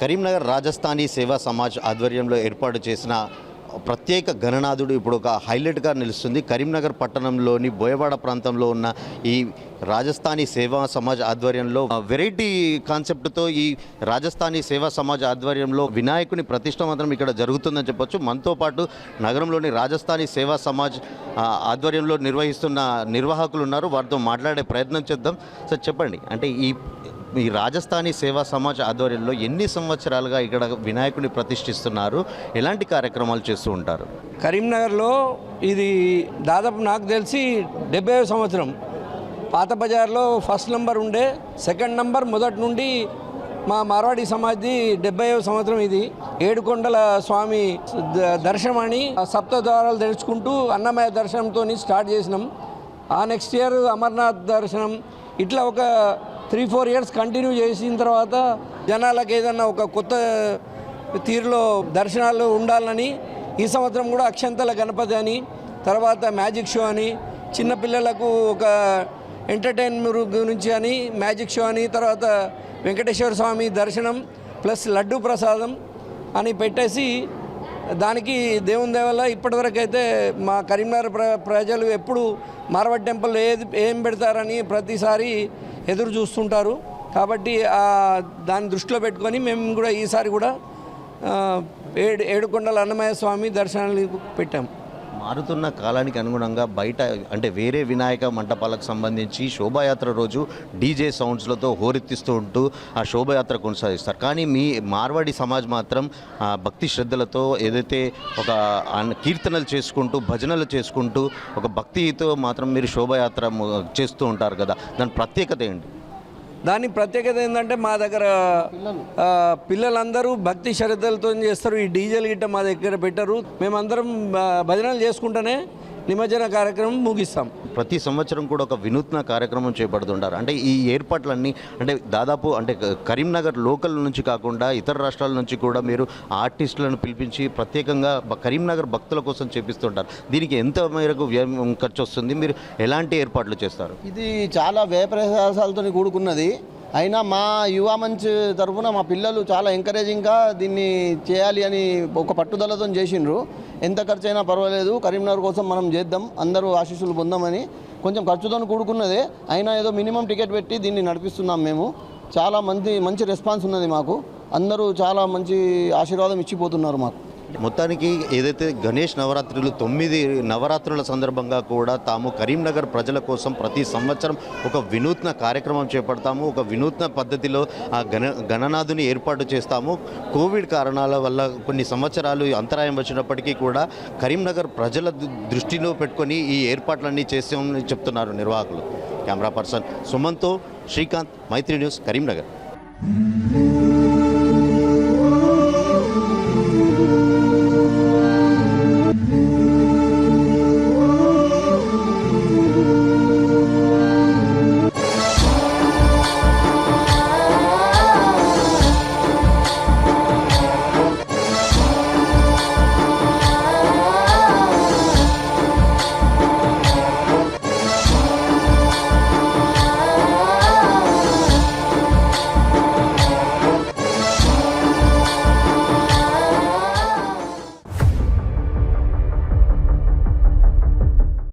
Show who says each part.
Speaker 1: కరీంనగర్ రాజస్థానీ సేవా సమాజ్ ఆధ్వర్యంలో ఏర్పాటు చేసిన ప్రత్యేక గణనాథుడు ఇప్పుడు ఒక హైలైట్గా నిలుస్తుంది. కరీంనగర్ పట్టణంలోని బోయవాడ ప్రాంతంలో ఉన్న ఈ రాజస్థానీ సేవా సమాజ్ ఆధ్వర్యంలో వెరైటీ కాన్సెప్ట్తో ఈ రాజస్థానీ సేవా సమాజ్ ఆధ్వర్యంలో వినాయకుని ప్రతిష్ట మాత్రం ఇక్కడ జరుగుతుందని చెప్పొచ్చు. మనతో పాటు నగరంలోని రాజస్థానీ సేవా సమాజ్ ఆధ్వర్యంలో నిర్వహిస్తున్న నిర్వాహకులు ఉన్నారు. వారితో మాట్లాడే ప్రయత్నం చేద్దాం. సార్ చెప్పండి. అంటే ఈ ఈ రాజస్థానీ సేవా సమాజ్ ఆధ్వర్యంలో ఎన్ని సంవత్సరాలుగా ఇక్కడ వినాయకుడిని ప్రతిష్ఠిస్తున్నారు? ఎలాంటి కార్యక్రమాలు చేస్తూ ఉంటారు?
Speaker 2: కరీంనగర్లో ఇది దాదాపు నాకు తెలిసి డెబ్బై సంవత్సరం. పాత బజార్లో ఫస్ట్ నెంబర్ ఉండే సెకండ్ నెంబర్ మొదటి నుండి మా మార్వాడి సమాధి డెబ్బై సంవత్సరం ఇది. ఏడుకొండల స్వామి ద- దర్శనం అని ఆ సప్త ద్వారాలు తెరుచుకుంటూ అన్నమయ దర్శనంతో స్టార్ట్ చేసినాం. ఆ నెక్స్ట్ ఇయర్ అమర్నాథ్ దర్శనం. ఇట్లా ఒక త్రీ ఫోర్ ఇయర్స్ కంటిన్యూ చేసిన తర్వాత జనాలకు ఏదన్నా ఒక కొత్త తీరులో దర్శనాలు ఉండాలని ఈ సంవత్సరం కూడా అక్షంతల గణపతి అని తర్వాత మ్యాజిక్ షో అని చిన్నపిల్లలకు ఒక ఎంటర్టైన్మెంట్ గురించి అని మ్యాజిక్ షో అని తర్వాత వెంకటేశ్వర స్వామి దర్శనం ప్లస్ లడ్డు ప్రసాదం అని పెట్టేసి దానికి దేవుని దేవల్ల ఇప్పటివరకు అయితే మా కరీంనగర్ ప్ర ప్రజలు ఎప్పుడు మార్వాడి టెంపుల్ ఏది ఏం పెడతారని ప్రతిసారి ఎదురు చూస్తుంటారు. కాబట్టి దాన్ని దృష్టిలో పెట్టుకొని మేము కూడా ఈసారి కూడా ఏడు ఏడుకొండల అన్నమయ్య స్వామి దర్శనానికి పెట్టాం.
Speaker 1: మారుతున్న కాలానికి అనుగుణంగా బయట అంటే వేరే వినాయక మంటపాలకు సంబంధించి శోభాయాత్ర రోజు డీజే సౌండ్స్లతో హోరెత్తిస్తూ ఉంటూ ఆ శోభాయాత్ర కొనసాగిస్తారు. కానీ మీ మార్వాడి సమాజ్ మాత్రం ఆ, భక్తి శ్రద్ధలతో ఏదైతే ఒక కీర్తనలు చేసుకుంటూ భజనలు చేసుకుంటూ ఒక భక్తితో మాత్రం మీరు శోభాయాత్ర చేస్తూ ఉంటారు కదా. దాని ప్రత్యేకత ఏంటి?
Speaker 2: దాని ప్రత్యేకత ఏంటంటే మా దగ్గర పిల్లలందరూ భక్తి శ్రద్ధలతో చేస్తారు. ఈ డీజిల్ గిట్ట మా దగ్గర పెట్టరు. మేమందరం భజనలు చేసుకుంటూనే నిమజ్జన కార్యక్రమం ముగిస్తాం.
Speaker 1: ప్రతి సంవత్సరం కూడా ఒక వినూత్న కార్యక్రమం చేపడుతుంటారు. అంటే ఈ ఏర్పాట్లన్నీ అంటే దాదాపు అంటే కరీంనగర్ లోకల్ నుంచి కాకుండా ఇతర రాష్ట్రాల నుంచి కూడా మీరు ఆర్టిస్టులను పిలిపించి ప్రత్యేకంగా కరీంనగర్ భక్తుల కోసం చేపిస్తుంటారు. దీనికి ఎంత మేరకు వ్యయం ఖర్చు వస్తుంది మీరు ఎలాంటి ఏర్పాట్లు చేస్తారు?
Speaker 3: ఇది చాలా వ్యయ ప్రయాసాలతో కూడుకున్నది. అయినా మా యువ మంచ్ తరఫున మా పిల్లలు చాలా ఎంకరేజింగ్గా దీన్ని చేయాలి అని ఒక పట్టుదలతో చేసిండ్రు. ఎంత ఖర్చు అయినా పర్వాలేదు. కరీంనగర్ కోసం మనం చేద్దాం. అందరూ ఆశీస్సులు పొందామని కొంచెం ఖర్చుతో కూడుకున్నదే. అయినా ఏదో మినిమం టికెట్ పెట్టి దీన్ని నడిపిస్తున్నాం మేము. చాలా మంచి మంచి రెస్పాన్స్ ఉన్నది మాకు. అందరూ చాలా మంచి ఆశీర్వాదం ఇచ్చిపోతున్నారు మాకు.
Speaker 1: మొత్తానికి ఏదైతే గణేష్ నవరాత్రులు తొమ్మిది నవరాత్రుల సందర్భంగా కూడా తాము కరీంనగర్ ప్రజల కోసం ప్రతి సంవత్సరం ఒక వినూత్న కార్యక్రమం చేపడతాము. ఒక వినూత్న పద్ధతిలో ఆ గణ గణనాథుని ఏర్పాటు చేస్తాము. కోవిడ్ కారణాల వల్ల కొన్ని సంవత్సరాలు అంతరాయం వచ్చినప్పటికీ కూడా కరీంనగర్ ప్రజల దృష్టిలో పెట్టుకొని ఈ ఏర్పాట్లన్నీ చేసామని చెప్తున్నారు నిర్వాహకులు. కెమెరా పర్సన్ సుమంతో శ్రీకాంత్ మైత్రి న్యూస్ కరీంనగర్.